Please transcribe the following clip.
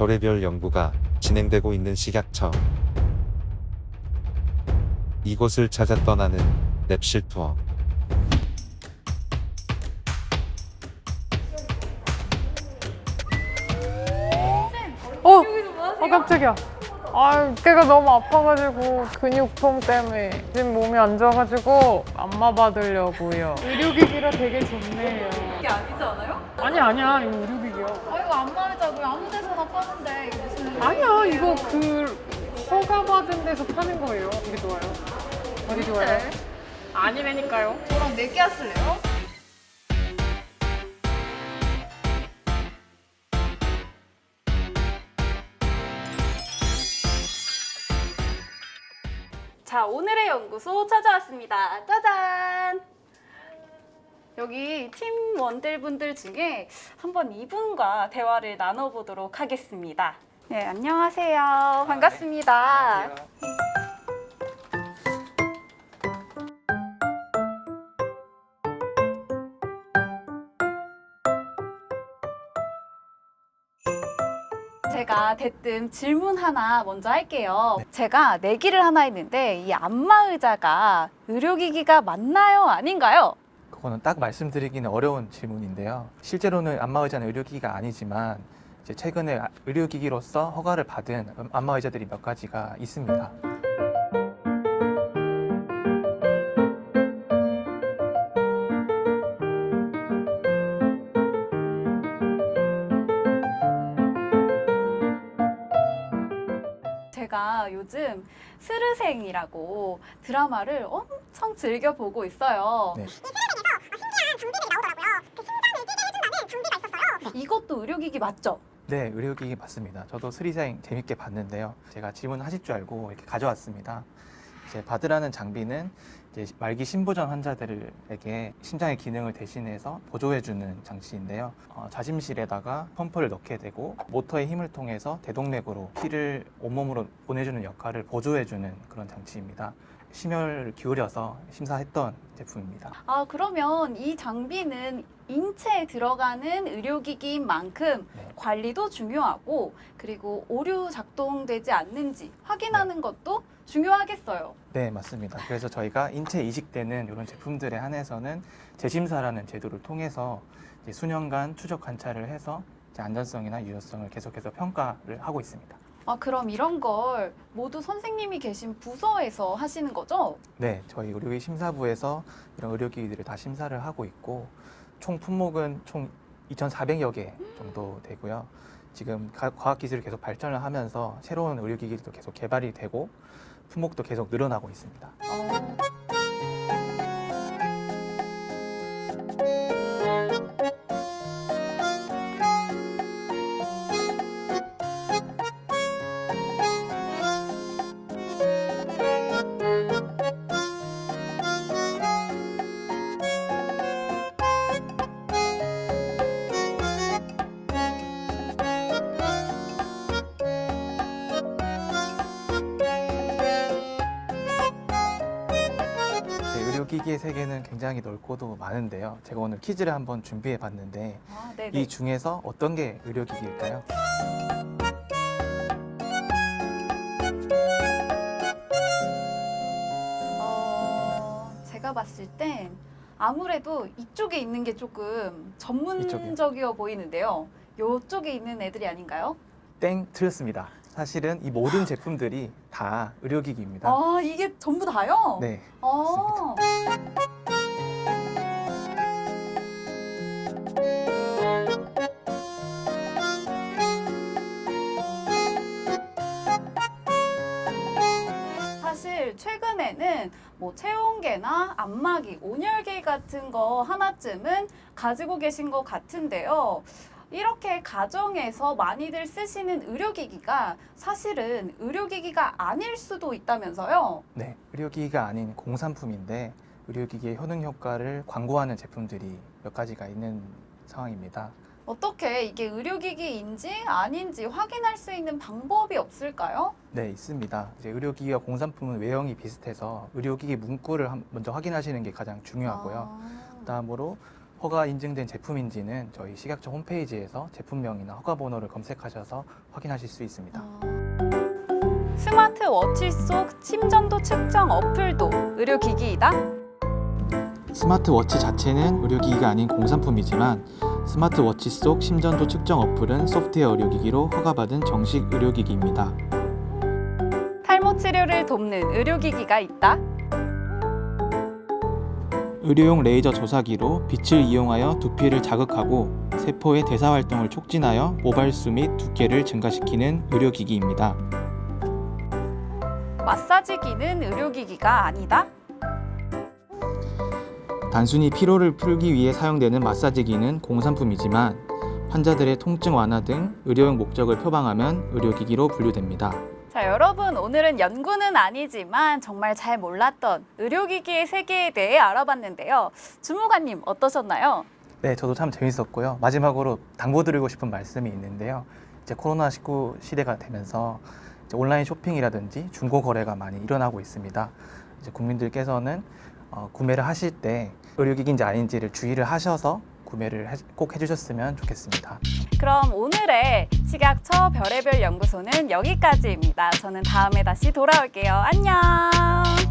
별의별 연구가 진행되고 있는 식약처. 이곳을 찾아 떠나는 랩실 투어. 어, 어 깜짝이야. 아, 어깨가 너무 아파가지고 근육통 때문에 지금 몸이 안 좋아가지고 안마 받으려고요. 의료기기라 되게 좋네요. 이게 아니지 않아요? 아니 아니야, 이거 의료기기야. 아 이거 안 말했잖아. 아무 데서나 파는데 이게 무슨 아니야, 이거 그 허가 받은 데서 파는 거예요. 어디 좋아요? 어디 좋아요? 아니라니까요. 저랑 내기 하실래요? 자, 오늘의 연구소 찾아왔습니다. 짜잔! 여기 팀원들 분들 중에 한번 이분과 대화를 나눠보도록 하겠습니다. 네, 안녕하세요. 반갑습니다. 제가 대뜸 질문 하나 먼저 할게요. 제가 내기를 하나 했는데 이 안마 의자가 의료기기가 맞나요? 아닌가요? 그거는 딱 말씀드리기는 어려운 질문인데요. 실제로는 안마의자는 의료기기가 아니지만 이제 최근에 아- 의료기기로서 허가를 받은 음, 안마의자들이 몇 가지가 있습니다. 제가 요즘 스르생이라고 드라마를 엄청 즐겨 보고 있어요. 네. 이것도 의료기기 맞죠? 네, 의료기기 맞습니다. 저도 스리생 재밌게 봤는데요. 제가 질문하실 줄 알고 이렇게 가져왔습니다. 이제 바드라는 장비는 이제 말기 심부전 환자들에게 심장의 기능을 대신해서 보조해주는 장치인데요. 어, 자심실에다가 펌프를 넣게 되고 모터의 힘을 통해서 대동맥으로 피를 온몸으로 보내주는 역할을 보조해주는 그런 장치입니다. 심혈을 기울여서 심사했던 제품입니다. 아, 그러면 이 장비는 인체에 들어가는 의료기기인 만큼 네. 관리도 중요하고 그리고 오류 작동되지 않는지 확인하는 것도 중요하겠어요. 네, 맞습니다. 그래서 저희가 인체 이식되는 이런 제품들에 한해서는 재심사라는 제도를 통해서 이제 수년간 추적 관찰을 해서 이제 안전성이나 유효성을 계속해서 평가를 하고 있습니다. 아, 그럼 이런 걸 모두 선생님이 계신 부서에서 하시는 거죠? 네, 저희 의료기 심사부에서 이런 의료기기들을 다 심사를 하고 있고 총 품목은 총 2,400여 개 정도 되고요. 지금 가- 과학 기술이 계속 발전을 하면서 새로운 의료 기기들도 계속 개발이 되고 품목도 계속 늘어나고 있습니다. 어. 제 의료기기의 세계는 굉장히 넓고도 많은데요. 제가 오늘 퀴즈를 한번 준비해 봤는데 아, 네네. 이 중에서 어떤 게 의료기기일까요? 어, 제가 봤을 땐 아무래도 이쪽에 있는 게 조금 전문적이어 보이는데요. 이쪽에 있는 애들이 아닌가요? 땡 틀렸습니다. 사실은 이 모든 제품들이 다 의료기기입니다. 아, 이게 전부 다요? 네, 어. 사실 최근에는 뭐 체온계나 안마기, 온열계 같은 거 하나쯤은 가지고 계신 것 같은데요. 이렇게 가정에서 많이들 쓰시는 의료기기가 사실은 의료기기가 아닐 수도 있다면서요. 네, 의료기기가 아닌 공산품인데 의료기기의 효능 효과를 광고하는 제품들이 몇 가지가 있는 상황입니다. 어떻게 이게 의료기기인지 아닌지 확인할 수 있는 방법이 없을까요? 네, 있습니다. 이제 의료기기와 공산품은 외형이 비슷해서 의료기기 문구를 한- 먼저 확인하시는 게 가장 중요하고요. 아. 다음으로 허가 인증된 제품인지는 저희 식약처 홈페이지에서 제품명이나 허가 번호를 검색하셔서 확인하실 수 있습니다. 스마트 워치 속 심전도 측정 어플도 의료기기이다? 스마트워치 자체는 의료기기가 아닌 공산품이지만 스마트워치 속 심전도 측정 어플은 소프트웨어 의료기기로 허가받은 정식 의료기기입니다. 탈모 치료를 돕는 의료기기가 있다? 의료용 레이저 조사기로 빛을 이용하여 두피를 자극하고 세포의 대사 활동을 촉진하여 모발수 및 두께를 증가시키는 의료기기입니다. 마사지기는 의료기기가 아니다? 단순히 피로를 풀기 위해 사용되는 마사지기는 공산품이지만 환자들의 통증 완화 등 의료용 목적을 표방하면 의료기기로 분류됩니다. 자, 여러분, 오늘은 연구는 아니지만 정말 잘 몰랐던 의료기기의 세계에 대해 알아봤는데요. 주무관님, 어떠셨나요? 네, 저도 참 재밌었고요. 마지막으로 당부드리고 싶은 말씀이 있는데요. 이제 코로나19 시대가 되면서 온라인 쇼핑이라든지 중고 거래가 많이 일어나고 있습니다. 이제 국민들께서는 어, 구매를 하실 때 의료기기인지 아닌지를 주의를 하셔서 구매를 해- 꼭 해주셨으면 좋겠습니다. 그럼 오늘의 식약처 별의별 연구소는 여기까지입니다. 저는 다음에 다시 돌아올게요. 안녕!